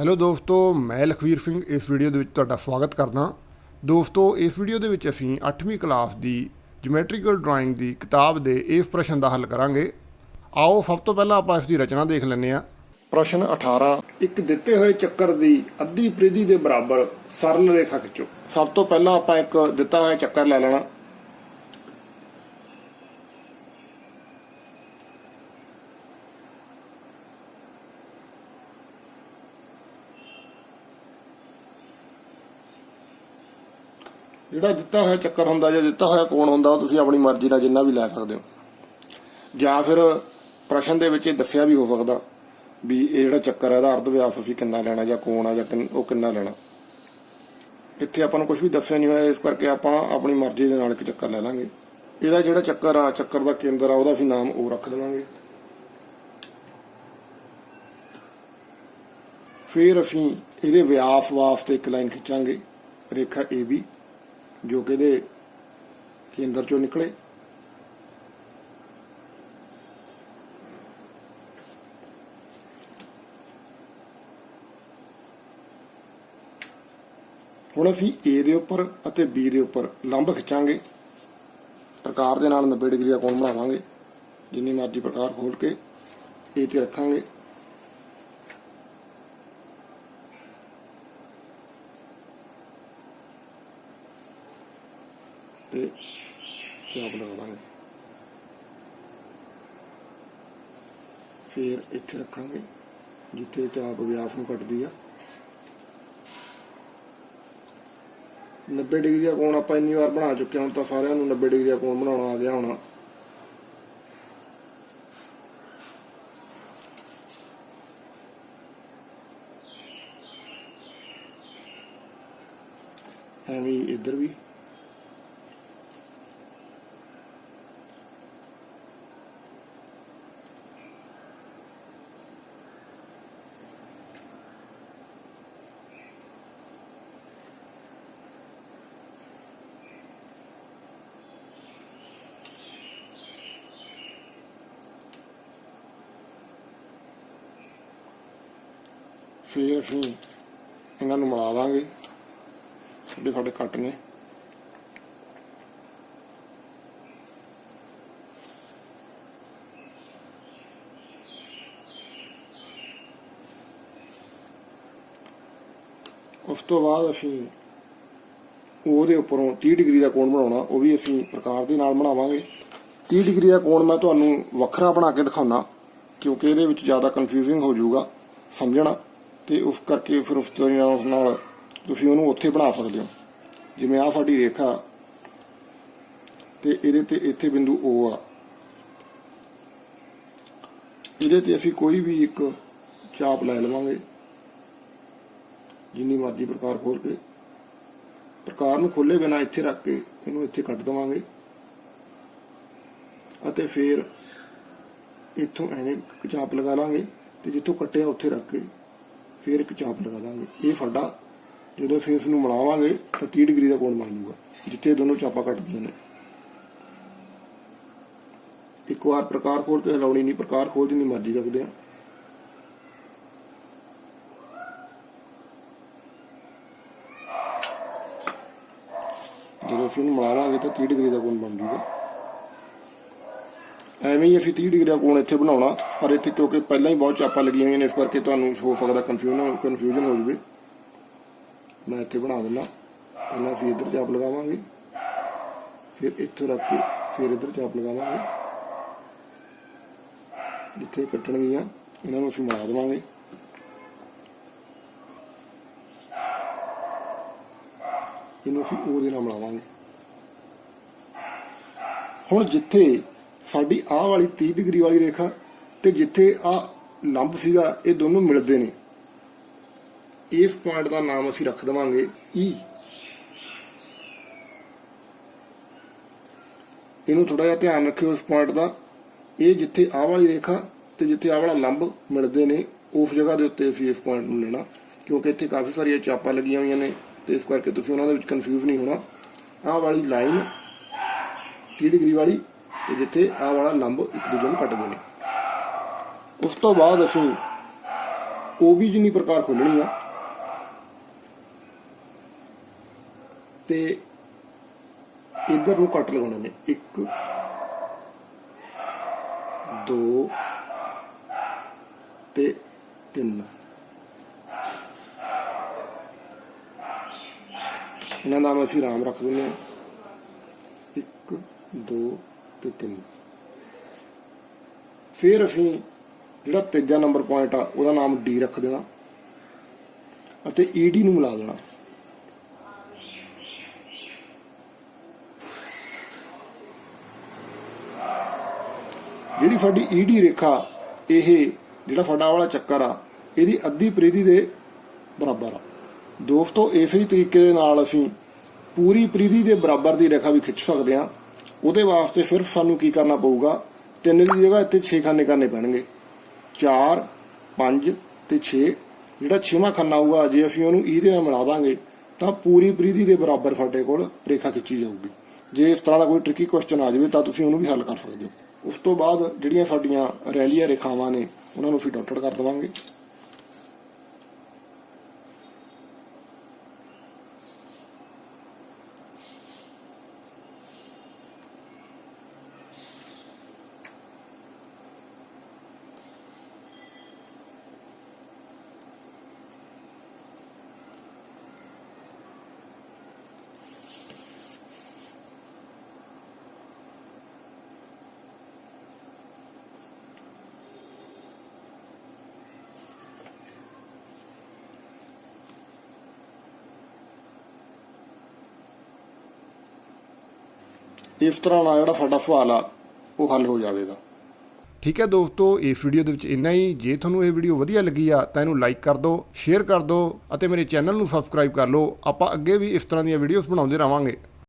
Hello ਦੋਸਤੋ, ਮੈਂ ਲਖਵੀਰ ਸਿੰਘ, ਇਸ ਵੀਡੀਓ ਦੇ ਵਿੱਚ ਤੁਹਾਡਾ ਸਵਾਗਤ ਕਰਦਾ। ਦੋਸਤੋ, ਇਸ ਵੀਡੀਓ ਦੇ ਵਿੱਚ ਅਸੀਂ 8ਵੀਂ ਕਲਾਸ ਦੀ ਜਿਓਮੈਟ੍ਰੀਕਲ ਡਰਾਇੰਗ ਦੀ ਕਿਤਾਬ ਦੇ ਇਸ ਪ੍ਰਸ਼ਨ ਦਾ ਹੱਲ ਕਰਾਂਗੇ। ਆਓ, ਸਭ ਤੋਂ ਪਹਿਲਾਂ ਆਪਾਂ ਇਸ ਦੀ ਰਚਨਾ ਦੇਖ ਲੈਂਦੇ ਹਾਂ। ਪ੍ਰਸ਼ਨ 18 ਇੱਕ ਦਿੱਤੇ ਹੋਏ ਚੱਕਰ ਦੀ ਅੱਧੀ ਪਰਿਧੀ ਦੇ ਬਰਾਬਰ ਸਰਲ ਰੇਖਾ ਖਿੱਚੋ। ਸਭ ਤੋਂ ਪਹਿਲਾਂ ਆਪਾਂ ਇੱਕ ਦਿੱਤਾ ਹੋਇਆ ਚੱਕਰ ਲੈ ਲੈਣਾ। ਜਿਹੜਾ ਦਿੱਤਾ ਹੋਇਆ ਚੱਕਰ ਹੁੰਦਾ, ਜਾਂ ਦਿੱਤਾ ਹੋਇਆ ਕੋਣ ਹੁੰਦਾ, ਉਹ ਤੁਸੀਂ ਆਪਣੀ ਮਰਜ਼ੀ ਨਾਲ ਜਿੰਨਾ ਵੀ ਲੈ ਸਕਦੇ ਹੋ। ਜਾਂ ਫਿਰ ਪ੍ਰਸ਼ਨ ਦੇ ਵਿੱਚ ਇਹ ਦੱਸਿਆ ਵੀ ਹੋ ਸਕਦਾ ਵੀ ਇਹ ਜਿਹੜਾ ਚੱਕਰ ਹੈ ਇਹਦਾ ਅਰਧ ਵਿਆਸ ਅਸੀਂ ਕਿੰਨਾ ਲੈਣਾ ਜਾਂ ਕੋਣ ਆ ਜਾਂ ਕਿੰਨ- ਉਹ ਕਿੰਨਾ ਲੈਣਾ। ਇੱਥੇ ਆਪਾਂ ਨੂੰ ਕੁਝ ਵੀ ਦੱਸਿਆ ਨਹੀਂ ਹੋਇਆ, ਇਸ ਕਰਕੇ ਆਪਾਂ ਆਪਣੀ ਮਰਜ਼ੀ ਦੇ ਨਾਲ ਇੱਕ ਚੱਕਰ ਲੈ ਲਾਂਗੇ। ਇਹਦਾ ਜਿਹੜਾ ਚੱਕਰ ਆ, ਚੱਕਰ ਦਾ ਕੇਂਦਰ ਆ, ਉਹਦਾ ਅਸੀਂ ਨਾਮ ਉਹ ਰੱਖ ਦੇਵਾਂਗੇ। ਫਿਰ ਅਸੀਂ ਇਹਦੇ ਵਿਆਸ ਵਾਸਤੇ ਇੱਕ ਲਾਈਨ ਖਿੱਚਾਂਗੇ, ਰੇਖਾ AB ਜੋ ਕਿ ਇਹਦੇ ਕੇਂਦਰ ਚੋਂ ਨਿਕਲੇ। ਹੁਣ ਅਸੀਂ A ਦੇ ਉੱਪਰ ਅਤੇ B ਦੇ ਉੱਪਰ ਲੰਬ ਖਿੱਚਾਂਗੇ। ਪ੍ਰਕਾਰ ਦੇ ਨਾਲ 90 ਡਿਗਰੀ ਦਾ ਕੋਣ ਬਣਾਵਾਂਗੇ? ਜਿੰਨੀ ਮਰਜ਼ੀ ਪ੍ਰਕਾਰ ਖੋਲ ਕੇ A ਤੇ ਰੱਖਾਂਗੇ। ਤੇ ਚਾਪ ਲਗਾ ਦਾਂਗੇ ਫਿਰ ਇੱਥੇ ਰੱਖਾਂਗੇ, ਜਿੱਥੇ ਚਾਪ ਵਿਆਸ ਨੂੰ ਕੱਟਦੀ ਆ। 90 ਡਿਗਰੀ ਦਾ ਕੋਣ ਆਪਾਂ ਇੰਨੀ ਵਾਰ ਬਣਾ ਚੁੱਕੇ ਹਾਂ, ਹੁਣ ਤਾਂ ਸਾਰਿਆਂ ਨੂੰ 90 ਡਿਗਰੀ ਦਾ ਕੋਣ ਬਣਾਉਣਾ ਆ ਗਿਆ ਹੋਣਾ। ਐਵੇਂ ਇੱਧਰ ਵੀ। ਫਿਰ ਅਸੀਂ ਇਹਨਾਂ ਨੂੰ ਮਿਲਾ ਦਾਂਗੇ ਛੋਟੇ ਛੋਟੇ ਕੱਟ ਨੇ। ਉਸ ਤੋਂ ਬਾਅਦ ਅਸੀਂ ਉਹਦੇ ਉੱਪਰੋਂ 30 ਡਿਗਰੀ ਦਾ ਕੋਣ ਬਣਾਉਣਾ, ਉਹ ਵੀ ਅਸੀਂ ਪ੍ਰਕਾਰ ਦੇ ਨਾਲ ਬਣਾਵਾਂਗੇ। 30 ਡਿਗਰੀ ਦਾ ਕੋਣ ਮੈਂ ਤੁਹਾਨੂੰ ਵੱਖਰਾ ਬਣਾ ਕੇ ਦਿਖਾਉਣਾ, ਕਿਉਂਕਿ ਇਹਦੇ ਵਿੱਚ ਜ਼ਿਆਦਾ ਕਨਫਿਊਜ਼ਿੰਗ ਹੋ ਜਾਊਗਾ, ਸਮਝਣਾ। ਤੇ ਉਸ ਕਰਕੇ ਫਿਰ ਉਸ ਤੋਂ ਉਸ ਨਾਲ ਤੁਸੀਂ ਉਹਨੂੰ ਉੱਥੇ ਬਣਾ ਸਕਦੇ ਹੋ। ਜਿਵੇਂ ਆਹ ਸਾਡੀ ਰੇਖਾ ਤੇ ਇਹਦੇ ਤੇ ਇੱਥੇ ਬਿੰਦੂ O ਆ। ਇਹਦੇ ਤੇ ਅਸੀਂ ਕੋਈ ਵੀ ਇੱਕ ਚਾਪ ਲੈ ਲਵਾਂਗੇ। ਜਿੰਨੀ ਮਰਜ਼ੀ ਪ੍ਰਕਾਰ ਖੋਲ ਕੇ। ਪ੍ਰਕਾਰ ਨੂੰ ਖੋਲੇ ਬਿਨਾ ਇੱਥੇ ਰੱਖ ਕੇ ਇਹਨੂੰ ਇੱਥੇ ਕੱਟ ਦਵਾਂਗੇ। ਅਤੇ ਫਿਰ ਇੱਥੋਂ ਐਵੇਂ ਚਾਪ ਲਗਾ ਲਾਂਗੇ ਤੇ ਜਿੱਥੋਂ ਕੱਟਿਆ ਉੱਥੇ ਰੱਖ ਕੇ ਫਿਰ ਇੱਕ ਚਾਪ ਲਗਾ ਦਾਂਗੇ। ਇਹ ਸਾਡਾ ਜਦੋਂ ਫੇਸ ਨੂੰ ਮਿਲਾਵਾਂਗੇ ਤਾਂ 30 ਡਿਗਰੀ ਦਾ ਕੋਣ ਬਣ ਜਾਊਗਾ, ਜਿੱਥੇ ਦੋਨੋਂ ਚਾਪਾਂ ਕੱਟਦੀਆਂ ਨੇ। ਇੱਕ ਵਾਰ ਪ੍ਰਕਾਰ ਖੋਲ ਕੇ ਹਿਲਾਉਣੀ ਨਹੀਂ, ਪ੍ਰਕਾਰ ਖੋਲ ਜਿੰਨੀ ਮਰਜ਼ੀ ਰੱਖਦੇ ਆ। ਜਦੋਂ ਅਸੀਂ ਇਹਨੂੰ ਮਿਲਾਵਾਂਗੇ ਤਾਂ 30 ਡਿਗਰੀ ਦਾ ਕੋਣ ਬਣ ਜਾਊਗਾ। ਐਵੇਂ ਹੀ ਅਸੀਂ 30 ਡਿਗਰੀ ਦਾ ਕੋਣ ਇੱਥੇ ਬਣਾਉਣਾ, ਪਰ ਇੱਥੇ ਕਿਉਂਕਿ ਪਹਿਲਾਂ ਹੀ ਬਹੁਤ ਚਾਪਾਂ ਲੱਗੀਆਂ ਹੋਈਆਂ ਨੇ, ਇਸ ਕਰਕੇ ਤੁਹਾਨੂੰ ਹੋ ਸਕਦਾ ਕਨਫਿਊਜ਼ਨ ਕਨਫਿਊਜ਼ਨ ਹੋ ਜਾਵੇ। ਮੈਂ ਇੱਥੇ ਬਣਾ ਦਿੰਦਾ। ਪਹਿਲਾਂ ਅਸੀਂ ਇੱਧਰ ਚਾਪ ਲਗਾਵਾਂਗੇ। ਫਿਰ ਇੱਥੋਂ ਰੱਖ ਕੇ ਫਿਰ ਇੱਧਰ ਚਾਪ ਲਗਾਵਾਂਗੇ। ਜਿੱਥੇ ਕੱਟਣਗੀਆਂ ਇਹਨਾਂ ਨੂੰ ਅਸੀਂ ਮਿਲਾ ਦੇਵਾਂਗੇ। ਇਹਨੂੰ ਅਸੀਂ ਉਹਦੇ ਨਾਲ ਮਿਲਾਵਾਂਗੇ। ਹੁਣ ਜਿੱਥੇ ਸਾਡੀ ਆਹ ਵਾਲੀ 30 ਡਿਗਰੀ ਵਾਲੀ ਰੇਖਾ ਤੇ ਜਿੱਥੇ ਆ ਲੰਬ ਸੀਗਾ, ਇਹ ਦੋਨੋਂ ਮਿਲਦੇ ਨੇ। ਇਸ ਪੁਆਇੰਟ ਦਾ ਨਾਮ ਅਸੀਂ ਰੱਖ ਦੇਵਾਂਗੇ E ਇਹਨੂੰ ਥੋੜਾ ਜਿਹਾ ਧਿਆਨ ਰੱਖਿਓ ਇਸ ਪੁਆਇੰਟ ਦਾ। ਇਹ ਜਿੱਥੇ ਆਹ ਵਾਲੀ ਰੇਖਾ ਤੇ ਜਿੱਥੇ ਆਹ ਵਾਲਾ ਲੰਬ ਮਿਲਦੇ ਨੇ, ਉਸ ਜਗ੍ਹਾ ਦੇ ਉੱਤੇ ਅਸੀਂ ਇਸ ਪੁਆਇੰਟ ਨੂੰ ਲੈਣਾ, ਕਿਉਂਕਿ ਇੱਥੇ ਕਾਫੀ ਸਾਰੀਆਂ ਚਾਪਾਂ ਲੱਗੀਆਂ ਹੋਈਆਂ ਨੇ, ਤੇ ਇਸ ਕਰਕੇ ਤੁਸੀਂ ਉਹਨਾਂ ਦੇ ਵਿੱਚ ਕਨਫਿਊਜ਼ ਨਹੀਂ ਹੋਣਾ। ਆਹ ਵਾਲੀ ਲਾਈਨ 30 ਡਿਗਰੀ ਵਾਲੀ ਤੇ ਜਿੱਥੇ ਆਹ ਵਾਲਾ ਲੰਬ ਇੱਕ ਦੂਜੇ ਨੂੰ ਕੱਟਦੇ ਨੇ। ਉਸ ਤੋਂ ਬਾਅਦ ਅਸੀਂ OB ਜਿੰਨੀ ਪ੍ਰਕਾਰ ਖੋਲਣੀ ਆ, ਤੇ ਇਧਰ ਨੂੰ ਕੱਟ ਲਗਾਉਣੇ ਨੇ। 1 2 ਤੇ 3 ਇਹਨਾਂ ਦਾ ਨਾਮ ਅਸੀਂ ਰਾਮ ਰੱਖ ਦਿੰਦੇ ਹਾਂ। 1 2 ਤੇ 3 ਫਿਰ ਅਸੀਂ ਜਿਹੜਾ ਤੀਜਾ ਨੰਬਰ ਪੁਆਇੰਟ ਆ, ਉਹਦਾ ਨਾਮ ਡੀ ਰੱਖ ਦੇਣਾ ਅਤੇ ਈਡੀ ਨੂੰ ਮਿਲਾ ਦੇਣਾ। ਜਿਹੜੀ ਸਾਡੀ ਈਡੀ ਰੇਖਾ, ਇਹ ਜਿਹੜਾ ਸਾਡਾ ਵਾਲਾ ਚੱਕਰ ਆ, ਇਹਦੀ ਅੱਧੀ ਪ੍ਰੀਧੀ ਦੇ ਬਰਾਬਰ ਆ। ਦੋਸਤੋ ਇਸੇ ਹੀ ਤਰੀਕੇ ਦੇ ਨਾਲ ਅਸੀਂ ਪੂਰੀ ਪ੍ਰੀਧੀ ਦੇ ਬਰਾਬਰ ਦੀ ਰੇਖਾ ਵੀ ਖਿੱਚ ਸਕਦੇ ਹਾਂ। ਉਹਦੇ ਵਾਸਤੇ ਫਿਰ ਸਾਨੂੰ ਕੀ ਕਰਨਾ ਪਊਗਾ? ਤਿੰਨ ਦੀ ਜਗ੍ਹਾ ਇੱਥੇ 6 ਖਾਨੇ ਕਰਨੇ ਪੈਣਗੇ। 4 5 ਤੇ 6 ਜਿਹੜਾ ਛੇਵਾਂ ਖਾਨਾ ਹੋਊਗਾ, ਜੇ ਅਸੀਂ ਉਹਨੂੰ ਈ ਦੇ ਨਾਲ ਮਿਲਾ ਦਾਂਗੇ, ਤਾਂ ਪੂਰੀ ਪ੍ਰੀਧੀ ਦੇ ਬਰਾਬਰ ਸਾਡੇ ਕੋਲ ਰੇਖਾ ਖਿੱਚੀ ਜਾਊਗੀ। ਜੇ ਇਸ ਤਰ੍ਹਾਂ ਦਾ ਕੋਈ ਟ੍ਰਿਕੀ ਕੁਐਸਚਨ ਆ ਜਾਵੇ, ਤਾਂ ਤੁਸੀਂ ਉਹਨੂੰ ਵੀ ਹੱਲ ਕਰ ਸਕਦੇ ਹੋ। ਉਸ ਤੋਂ ਬਾਅਦ ਜਿਹੜੀਆਂ ਸਾਡੀਆਂ ਰੈਲੀਆਂ ਰੇਖਾਵਾਂ ਨੇ, ਉਹਨਾਂ ਨੂੰ ਅਸੀਂ ਡਾਟਡ ਕਰ ਦੇਵਾਂਗੇ। ਇਸ ਤਰ੍ਹਾਂ ਨਾਲ ਜਿਹੜਾ ਸਾਡਾ ਸਵਾਲ ਆ, ਉਹ ਹੱਲ ਹੋ ਜਾਵੇਗਾ। ਠੀਕ ਹੈ ਦੋਸਤੋ, ਇਸ ਵੀਡੀਓ ਦੇ ਵਿੱਚ ਇੰਨਾ ਹੀ। ਜੇ ਤੁਹਾਨੂੰ ਇਹ ਵੀਡੀਓ ਵਧੀਆ ਲੱਗੀ ਆ, ਤਾਂ ਇਹਨੂੰ ਲਾਈਕ ਕਰ ਦਿਓ ਸ਼ੇਅਰ ਕਰ ਦਿਓ ਅਤੇ ਮੇਰੇ ਚੈਨਲ ਨੂੰ ਸਬਸਕ੍ਰਾਈਬ ਕਰ ਲਓ। ਆਪਾਂ ਅੱਗੇ ਵੀ ਇਸ ਤਰ੍ਹਾਂ ਦੀਆਂ ਵੀਡੀਓਜ਼ ਬਣਾਉਂਦੇ ਰਹਾਂਗੇ